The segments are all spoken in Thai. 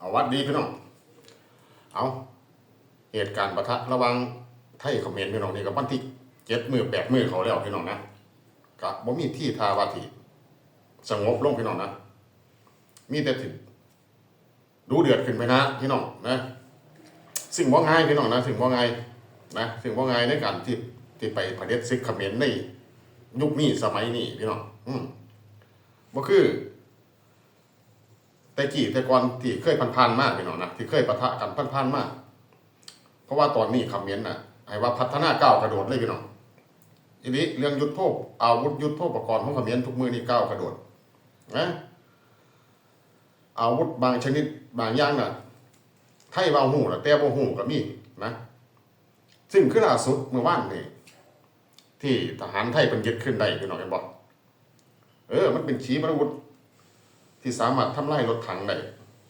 เอาวัดดีพี่น้อง เอาเหตุการณ์ประทะระวังไทยเขมรพี่น้องนี่กับวันที่เจ็ดมือแปดมือเขาแล้วพี่น้องนะกะบ่มีที่ทาวาทีสงบลงพี่น้องนะ มีแต่ถึงดูเดือดขึ้นไปนะพี่น้องนะ สิ่งว่าง่ายพี่น้องนะสิ่งว่าง่ายนะสิ่งว่าง่ายในการที่ที่ไปประเด็ศึกเขมรในยุคนี้สมัยนี้พี่น้อง อืมบ่คือ แต่กี่แต่ก่อนที่เคยพันๆมากพี่น้องนะที่เคยปะทะกันพันๆมาก เพราะว่าตอนนี้คำเมนต์น่ะให้ว่าพัฒนาก้าวกระโดดเลยพี่น้องทีนี้เรื่องยุทธภคอาวุธยุทธภคอุปกรณ์ของคำเมนต์ทุกมือนี่ก้าวกระโดดนะอาวุธบางชนิดบางอย่างน่ะไทยว่าหูน่ะแต่บ่หูก็มีนะซึ่งขึ้นล่าสุดเมื่อวานนี่ที่ทหารไทยเป็นยึดขึ้นได้พี่น้องเห็นบอกเออ มันเป็นขีปนาวุธ ที่สามารถทำลายรถถังได้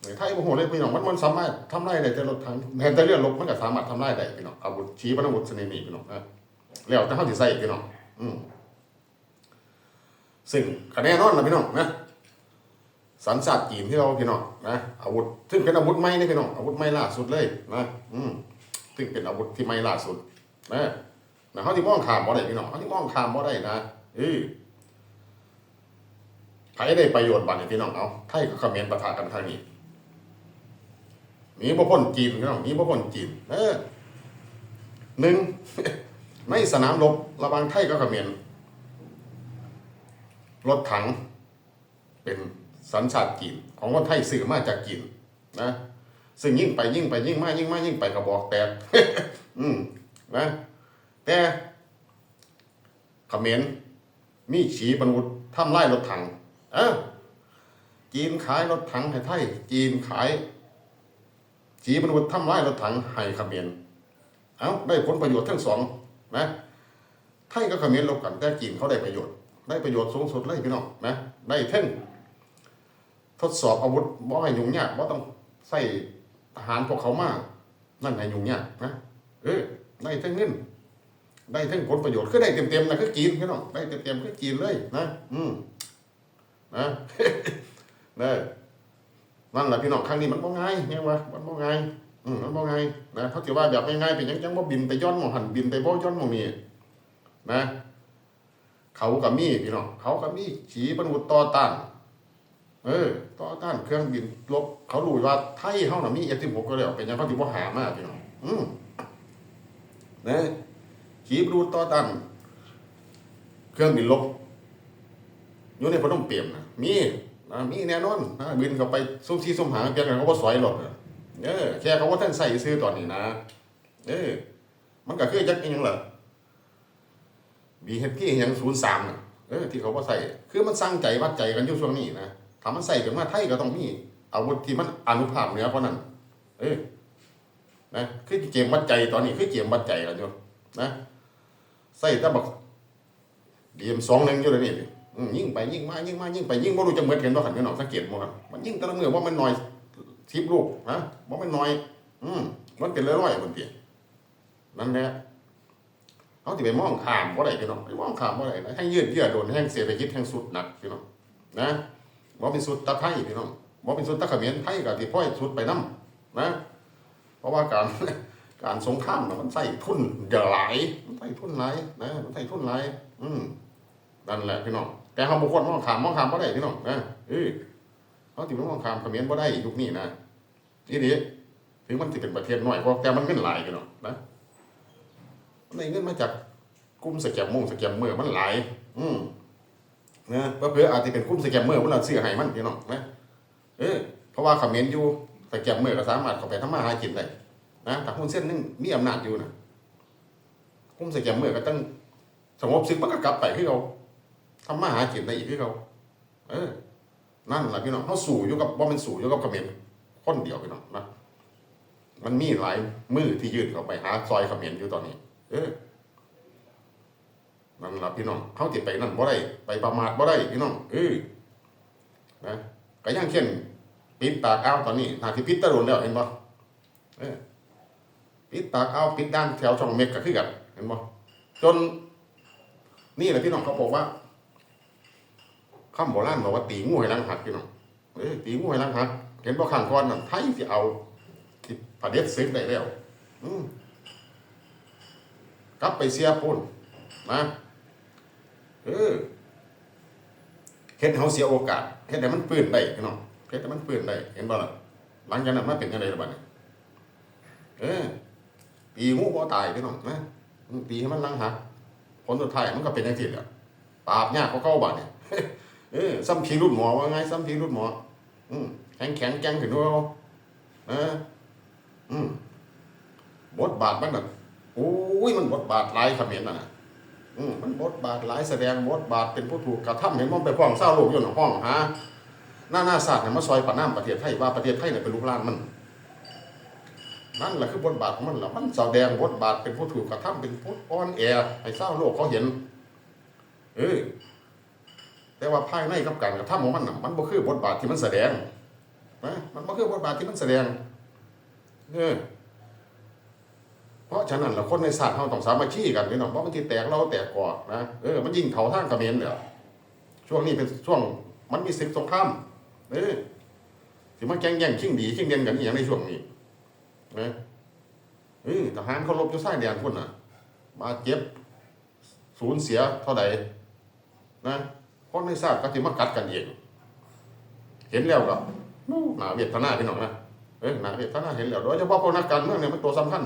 ในไทยโอ้โหเลยพี่น้องมันมันสามารถทำลายได้แต่รถถังแทนแต่เรือรบมันก็สามารถทำลายได้พี่น้องอาวุธชี้ปนาวุธชนิดนี้พี่น้องนะแล้วแต่เขาสิใส่พี่น้องอืมซึ่งคะแนนนอนนะพี่น้องนะสัญชาติจีนที่เราพี่น้องนะอาวุธซึ่งเป็นอาวุธใหม่นี่พี่น้องอาวุธใหม่ล่าสุดเลยนะอืมซึ่งเป็นอาวุธที่ใหม่ล่าสุดนะนะเขาที่มองข้ามบ่ได้พี่น้องเขาที่มองข้ามบ่ได้นะเออ ใครได้ประโยชน์บัตรพี่น้องเอาไทยกับเขมรประทะกันทางนี้หนีบ่พ้นจีนพี่น้องหนีบ่พ้นจีน เออหนึ่งในสนามรบระว่างไทยกับเขมรรถถัง เป็นสัญชาติจีน ของคนไทยสื่อมาจากจีนนะซึ่งยิ่งไปยิ่งไปยิ่งมากยิ่งมากยิ่งไปกระบอกแตกอืมนะแต่เขมรมีฉีปนุษทำไล่รถถัง เออ จีนขายรถถังให้ไทย จีนขาย จีบรรลุทำลายรถถังให้เขมรเอ้าได้ผลประโยชน์ทั้งสองนะไทยกับเขมรลบกันแต่จีนเขาได้ประโยชน์ ได้ประโยชน์สูงสุดเลยพี่น้องนะได้เท่งทดสอบอาวุธบ่ให้ยุ่งยากบ่ต้องใส่ทหารพวกเขามาก นั่นให้ยุ่งยากนะเออได้เท่งเงินได้เท่งผลประโยชน์คือได้เต็มๆนะคือจีนพี่น้องได้เต็มๆคือจีนเลยนะ อืม นะเด้อนั่นแหละพี่น้องครั้งนี้มันบ่ง่ายเนี่ยวะมันบ่ง่ายอืมมันบ่ง่ายนะเขาถือว่าแบบง่ายๆเป็นยังจังบ่บินไปย้อนหมองหันบินไปบ่ย้อนหมองนี้นะ เขาก็มีพี่น้องเขาก็มีขีปนาวุธต่อต้านเออ ต่อต้านเครื่องบินลบเขารู้ว่าไทยเฮาน่ะมี F16 ก็แล้วเป็นยังเขาสิบ่หามาพี่น้องอืมนะขีปนาวุธต่อต้านเครื่องบินลบ อยู่ในพนมเปี่ยมนะมีนะมีแน่นอนนะบินเข้าไปซุ่มซีซุ่มหาเพียงแต่เขาก็สอยหลดเออแค่เขาว่าท่านใส่ซื้อตอนนี้นะเออมันก็คือจักอีหยังเล่ะบีเฮดที่ยังศูนย์สามเออที่เขาว่าใส่คือมันสร้างใจวัดใจกันอยู่ช่วงนี้นะถ้ามันใส่ถึงมาไทยก็ต้องมีอาวุธที่มันอนุภาพเหนือกว่านั้น เออนะคือเกมวัดใจตอนนี้คือเกมวัดใจกันอยู่นะใส่แต่บักเดียมสองหนึ่งอยู่เลยนี่ ยิ่งไปยิ่งมายิ่งมายิ่งไปยิ่งบ่รู้จะเหมือนกันบ่าขันกันหนอกสังเกตบ่ครับมันยิ่งแต่ละเมื่อว่ามันน้อยทิปลูกนะบ่มันน้อย อืมมันเป็นร้อยๆบนเตียงนั่นแหละเขาสิไปมองขามบ่ได้พี่น้องไปมองขามบ่ได้นะให้ยืดเยื้อโดนแห้งเศรษฐกิจแห่งสุดหนักพี่น้องนะบ่เป็นสุดตะไทยพี่น้องบ่เป็นสุดตะเขมรไทยก็สิพ่อยสุดไปนํนะ เพราะว่าการการสงครามน่ะมันใส่ทุนเยอหลายมันใส่ทุนหลายนะมันใส่ทุนหลายอืมนั่นแหละพี่น้อง แต่เขาบุคคลมองขามมองขามบ่ได้พี่น้องนะเออเขาติดมองขามเขมรบ่ได้ยุคนี้นะทีนี้ถึงมันสิเป็นประเทศน้อยก็แต่มันเงินหลายพี่น้องนะมันเงินมาจากกลุ่มสแกมมงสแกมเมอร์มันหลายอืมนะเพื่ออาจจะเป็นกลุ่มสแกมเมอร์มันเราซื้อให้มันพี่น้องนะเออเพราะว่าเขมรอยู่สแกมเมอร์ก็สามารถเข้าไปทำมาหากินได้นะแต่หุ้นเส้นนึงมีอำนาจอยู่นะกลุ่มสแกมเมอร์ก็ต้องสงบศึกมันก็กลับไปที่เรา ทำมาหากินได้อีกที่เขาเออ นั่นแหละพี่น้องเขาสู่อยู่กับว่ามันสู่อยู่กับเขมรคนเดียวพี่น้องนะมันมีหลายมือที่ยื่นเข้าไปหาซอยเขมรอยู่ตอนนี้ เออนั่นแหละพี่น้องเขาติดไปนั่นบ่ได้ไปประมาทบ่ได้พี่น้องเออนะก็ย่างเช่นปิดปากอ้าตอนนี้หาที่ปิดตะโดนแล้วเห็นบ่เออปิดปากอ้าปิดด้านแถวช่องเมกก็คือกันเห็นบ่จนนี่แหละพี่น้องเขาบอกว่า คำโบราณบอกว่าตีงูให้ลังหักพี่น้องเอ้ยตีงูให้ลังหักเห็นบ่ข้างก่อนนั่นไทยสิเอาที่ประเด็จศึกได้แล้วอืกลับไปเสียปุ่นนะเออเฮ็ดให้เฮาเสียโอกาสเฮ็ดให้มันปืนได้พี่น้องเฮ็ดให้มันปืนได้เห็นบ่ล่ะหลังจากนั้นมาเป็นจังไดล่ะบัดนี้เออตีงูบ่ตายพี่น้องนะตีให้มันลังหักผลสุดท้ายมันก็เป็นจังซี่แหละปราบยากกว่าเก่าบัดนี้เออซ้ำผีรุ่นหมอว่าไงซ้ำผีรุ่นหมอ อืมแข็งแข็งแกงขึ้นด้วยเอาเออ อืมบทบาทมันน่ะโอ้ยมันบทบาทหลายเขมิ้นน่ะอืมมันบทบาทหลายแสดงบทบาทเป็นผู้ถูกกระทำเห็นมันไปฟ้องเศร้าโลกอยู่ในห้องหาหน้าหน้าศาสตร์เนี่ยมาซอยปะน้ำประเทศไทยว่าประเทศไทยเนี่ยเป็นลูกหลานมันนั่นแหละคือบทบาทของมันแหละมันแสดงบทบาทเป็นผู้ถูกกระทำเป็นผู้อ่อนแอให้เศร้าโลกเขาเห็น เออ แต่ว่าภายในกับการกระทำของมันน่ะมันบ่คือบทบาทที่มันแสดงนะมันบ่คือบทบาทที่มันแสดงเออเพราะฉะนั้นเราคนในศาสตร์เราต้องสามัคคีกันพี่น้องเพราะมันที่แตกเราแตกก่อดนะเออมันยิงเถาทางเมรเนี่ยช่วงนี้เป็นช่วงมันมีศึกสงครามเออสิมาแย่งแย่งชิงดีชิงเด่นกันอย่างในช่วงนี้นะเออทหารเขาลบยู่ใต้แดนคนน่ะมาเจ็บสูญเสียเท่าใดนะ คนในทราบก็จะมากัดกันเอง เห็นแล้วก็นู่หนาเวทนาพี่น้องนะเอ้ยหนาเวทนาเห็นแล้วโดยเฉพาะพวกนักการเมืองเนี่ยมันตัวสำคัญ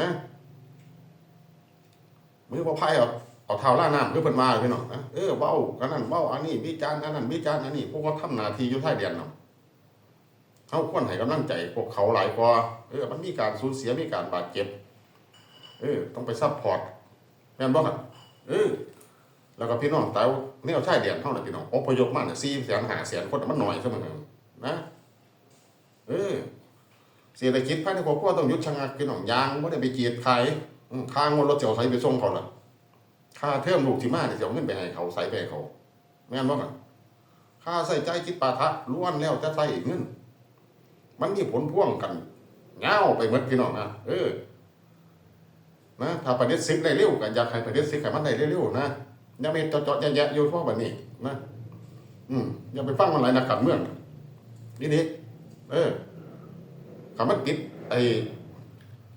นะมือพอไพ่เอาเอาเท้าล่าน้ำคือเพิ่นมาพี่น้องนะเออเบ้ากันนั่นเบ้าอันนี้วิจารณ์อันนั้นวิจารณ์อันนี้พวกเขาทำหนาทีอยู่ท้ายเดียนเนาะเขาควรให้กำลังใจพวกเขาหลายกว่าเออ มันมีการสูญเสียมีการบาดเจ็บ เออ ต้องไปซัพพอร์ตแม่นบ่กันเออ แล้วก็พี่น้องแต่แนวชายแดนเท่านั้นพี่น้องอพยพมาเนี่ยสี่แสนห้าแสนคนมันหน่อยเสมอนะเออเศรษฐกิจภายในครอบครัวต้องหยุดชะงักพี่น้องยางไม่ได้ไปเกียดขายอืมค่างวดรถเจียวใส่ไปส่งเขาละค่าเทอมลูกที่มาเนี่ยเสียเงินไปให้เขาใส่ไปให้เขาแม่นบ่กันค่าใส่ใจจิตปาทะล้วนแล้วจะใส่เงินมันมีผลพ่วงกันเงาไปหมดพี่น้องนะเออนะถ้าประเด็นซึกได้เร็วก็อยากให้ประเด็นซึกให้มันได้เร็วๆนะ อย่าไปเจาะๆแยะๆอยู่เพราะแบบนี้นะอืมอย่าไปฟังมันหลายนักการเมืองนี่นี่เออคำมันปิดไอ้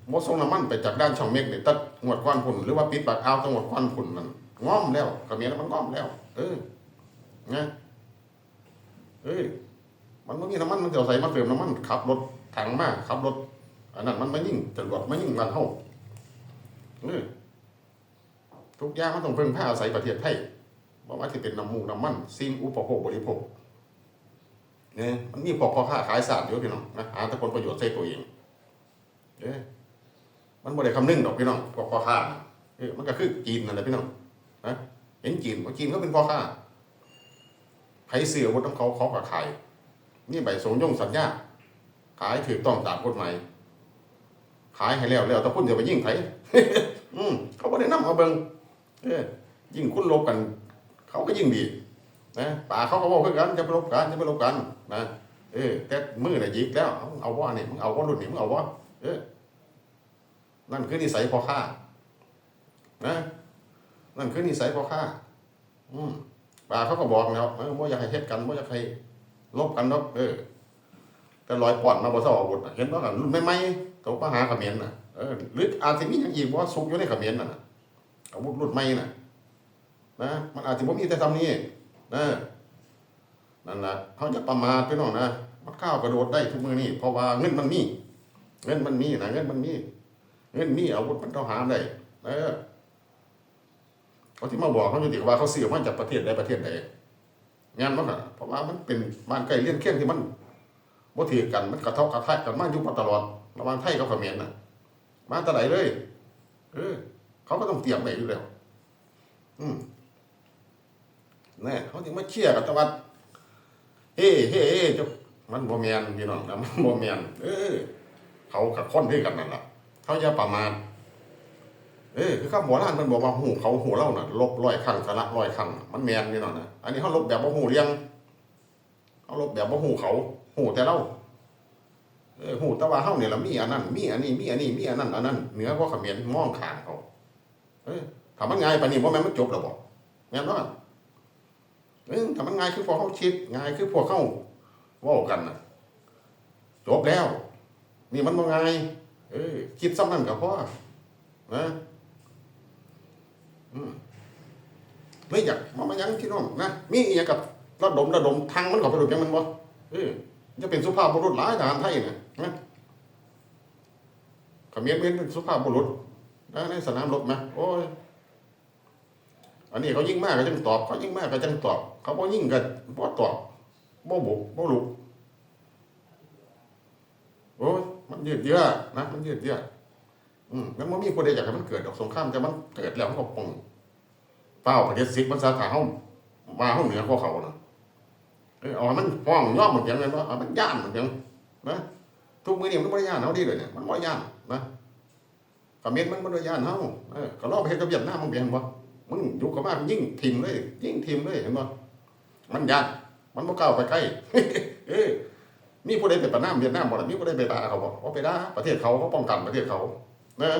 โมทรงน้ำมันไปจากด้านช่องเมฆเนี่ยตัดงวดก้อนผุนหรือว่าปิดปากอ่าวจังหวดก้อนผุนนั่นง้อมแล้วขมิ้นมันง้อมแล้ว เออไงเอ้ยมันไม่มีน้ำมันมันจะเอาใส่มาเติมน้ำมันขับรถถังมากขับรถอันนั้นมันไม่ยิ่งจรวดไม่ยิ่งมันเท่าเออ ทุกอย่างมันต้องเพิ่งผ้าอาศัยประเทศไทยบอกว่าที่เป็นน้ำมูกน้ำมันสิ่งอุปโภคบริโภคเนี่ยมันมีพวกพ่อค้าขายสาดอยู่พี่น้องนะหาแต่ผลประโยชน์ใส่ตัวเองเนี่ยมันบ่ได้คำนึงดอกพี่น้องพวกพ่อค้าเออมันก็คือจีนนั่นแหละพี่น้องนะเห็นจีนว่าจีนก็เป็นพ่อค้าใครเสือวุฒิของเขาเขาก็ขายนี่ใบสงยงสัญญาขายถือต้องตามกฎหมายขายให้แล้วแล้วแต่พุ่นจะไปยิ่งไผอืมเขาบ่ได้นำเอาเบิง เออยิ่งคุณลบกัน เขาก็ยิ่งดีนะป่าเขาก็บอกเพื่อกันจะไปลบกันจะไปลบกันนะเออแต่มือน่ะยิกแล้วเอาเอาว่านี่มึงเอาว่ารุ่นนี่มึงเอาว่าเออนั่นคือนิสัยพอข้านะนั่นคือนิสัยพอข้าอืมป่าเขาก็บอกแล้วเออว่าอยากให้เฮ็ดกันว่าอยากให้ลบกันเนาะเออ แต่ลอยปอนมาบ่เท่าอาวุธเห็นว่ากันรุ่นใหม่ๆตัวปหาเขมิ้นน่ะเออหรืออาจจะมีอย่างอีกว่าซุกอยู่ในเขมิ้นน่ะ อาวุธรุ่นใหม่น่ะนะมันอาจจะบ่มีแต่ทำนี้นะนั่นแหละเขาจะประมาทพี่น้องนะมันข้าวกระโดดได้ทุกมือนี่เพราะว่าเงินมันมี เงินมันมีนะเงินมันมีเงินมีอาวุธมันต้องหาได้เออเขาที่มาบอกเขาอยู่ดีว่าเขาซื้อมาจากประเทศใดประเทศใดงานมันอะเพราะว่ามันเป็นบ้านใกล้เลี่ยนเคียงที่มันบ่ถือกันมันกระทบกระทั่งกันมาอยู่มาตลอดระหว่างไทยกับเขมรน่ะ มาแต่ไหนเลยเออ เขาก็ต้องเตรียมไว้อยู่แล้ว อืมแน่เขาถึงมาเชี่ยกับตะวันเฮ้เฮ้เฮ้จ้ามันบ่แมนพี่น้องนะมันบ่แมนเออ เขากับคนด้วยกันนั่นแหละเขาอย่าประมาทเออคือข้าโบราณมันบอกว่าหูเขาหูเล่าน่ะ ลบร้อยครั้งชนะร้อยครั้งมันแมนพี่น้องนะอันนี้เขาลบแบบบ่หูเรียงเขาลบแบบบ่หูเขาหูแต่เล่าเออหูแต่ว่าเฮาเนี่ยละมีอันนั้นมีอันนี้มีอันนี้มีอันนั้นอันนั้นเหนือกว่าขมรมองขางเขา เออถามมันง่ายปานนี้บ่แม่มันจบแล้วบ่แม่นบ่เออถามมันง่ายคือพวกเขาคิดง่ายคือพวกเขาว่ากันนะจบแล้ว นี่มันว่าไงเออ คิดซ้ำนั่นกับพ่อนะอืมไม่อยากมามายังพี่น้องนะมีอหย่างกับระดมระดมทางมันเขอไปดูยังมันบ่เออจะเป็นสุภาพบุรุษหลายทหารไทยนี่ยนะขมิ้นเป็นสุภาพบุรุษ นะในสนามรบนะโอ้ยอันนี้เขายิ่งมากก็จังตอบ เขายิ่งมากก็จังตอบ เขาบ่ยิ่งก็บ่ตอบบ่บุกบ่ลุกโอ้ยมันยืดเยื้อนะมันยืดเยื้ออืมแล้วมันมีคนใดอยากให้มันเกิดดอกสงครามแต่มันเกิดแล้วมันก็ปงเป้าประเทศซิกมันสาขาเฮามาเฮาเหนือกว่าเขานะเออเอาให้มันห้องย่อมเหมือนกันเลยว่าเอามันย่านเหมือนกันนะทุกมื้อนี้มันได้ย่านเฮาดีเลยเนี่ยมันบ่ย่านนะ คอมเมนต์มันบ่ได้ย่านเฮาเออก็รอไปเฮ็ดกับเวียดนามมันเปลี่ยนบ่มึงอยู่กับบ้านยิ่งทิมเลย ยิ่งทิมเลยเห็นบ่มันยัดมันบ่ก้าวไปใกล้เอ้มีผู้ใดไปประนามเวียดนามบ่ล่ะมีผู้ใดไปด่าเขาบ่ว่ไปด่าประเทศเขาเขาป้องกันประเทศเขานะ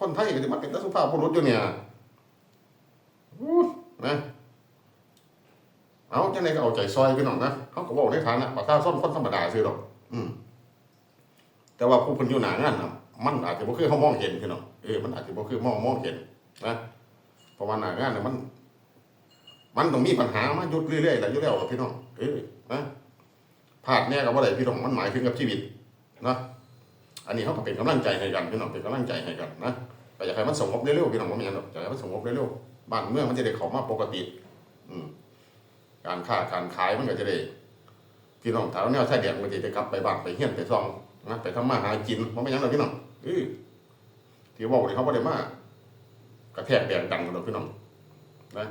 คนไทยก็สิมาเป็นนักสุภาพบุรุษอยู่เนี่ยนะเอาจังไดก็เอาใจซอยพี่น้องนะเขาก็บอกในฐานะประชาชนคนธรรมดาซื่อดอก อืมแต่ว่าผู้เพิ่นอยู่หน้างานน่ะ มันอาจจะบ่คือเขามองเห็นพี่น้องเออมันอาจจะบ่คือมองมองเห็นนะเพราะว่าหน้างานเนี่ยมัน มันต้องมีปัญหามาหยุดเรื่อยๆแหละอยู่แล้วพี่น้องเอ้ยนะพลาดแน่กับว่าอะไรพี่น้องมันหมายถึงกับชีวิตนะอันนี้เขาก็เป็นกำลังใจให้กันพี่น้องเป็นกำลังใจให้กันนะแต่อยากให้มันสงบเร็วๆพี่น้องว่าไม่งั้นหรอกอยากให้มันสงบเร็วๆบ้านเมืองมันจะได้เข้ามาปกติ อืมการค้าการขายมันก็จะได้พี่น้องถามเนี่ยถ้เดียกมันจะได้กลับไปบ้านไปเฮียนไปซองนะไปทำมาหากินว่าไม่งั้นหรอกพี่น้อง เออที่ว่าเนี่ยเขาไม่ได้มากกระแทกแดงดังเลยพี่น้องนะ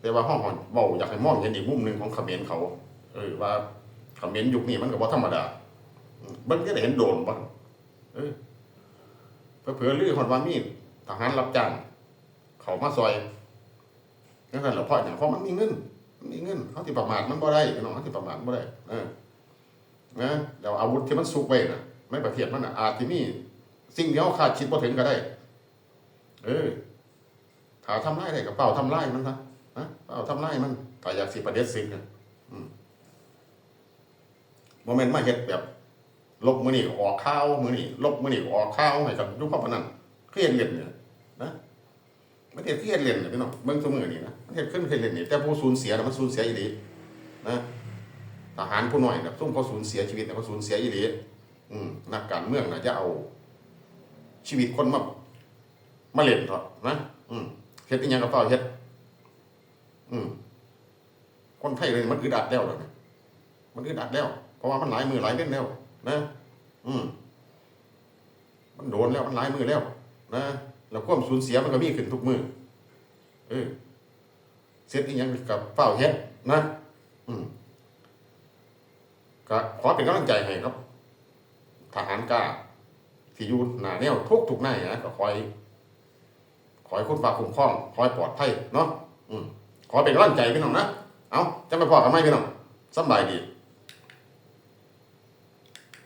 แต่ว่าห้องเบาอยากให้มองเห็นอีกมุมหนึ่งของขมรเขาเออว่าขมรยุคนี้มันก็บ่ธรรมดามันก็ได้เห็นโดนบ้างเออเผื่อๆลือคนว่ามีทหารรับจ้างเขามาซอยนั่นแหละเพราะอย่างเพราะมันมีเงินมันมีเงินเขาที่ประมาทมันบ่ได้พี่น้องเขาที่ประมาทบ่ได้เออนะแล้วอาวุธที่มันซุกไว้น่ะ ไม่ประเทศมันน่ะอาจจะมีสิ่งที่เขาคาดคิดบ่ถึงก็ได้ เออถ้าทำไรได้กับเป่าทำไรมันนะนะเป่าทำไรมันถ้าอยากสิประเด็ดสิ่งเนี่ยอืมโมเมนต์มาเฮ็ดแบบ ลบมือนี่ออกข้าวมือนี่ลบมือนี่ออกข้าวให้กับยุคพระพนันเครียดเล่นเนี่ยนะมันเฮ็ดเครียดเล่นเนี่ยพี่น้องเบิ่งตัวมือนี่นะมันเฮ็ดขึ้นเครียดเล่นนี่แต่ผู้สูญเสียนะมันสูญเสียอีหลีนะทหารผู้น้อยน่ะซุ่มเขาสูญเสียชีวิตน่เขาสูญเสียอีหลี อืมนักการเมืองนะจะเอา ชีวิตคนมามาเล่นเถอะนะอืมเฮ็ดอีหยังกับเฝ้าเฮ็ดอืมคนไทยเลยมันอึดอัดแล้วเลยมันอึดอัดแล้ว เพราะว่ามันหลายมือหลายเล่นแล้ว นะ อืมมันโดนแล้วมันหลายมือแล้ว นะแล้วความสูญเสียมันก็มีขึ้นทุกมือเออเสร็จอีหยังกับเฝ้าเฮ็ดนะ อืมก็ขอเป็นกำลังใจให้ครับ ทหารกล้าที่อยู่หน้าแนวทุกทุกหน้านะก็คอยคอยคุณฟ้าคุ้มครองคอยปลอดภัยเนาะอืมขอเป็นกำลังใจพี่น้องนะเอาจะไปพอกับไหมพี่น้องสบายดี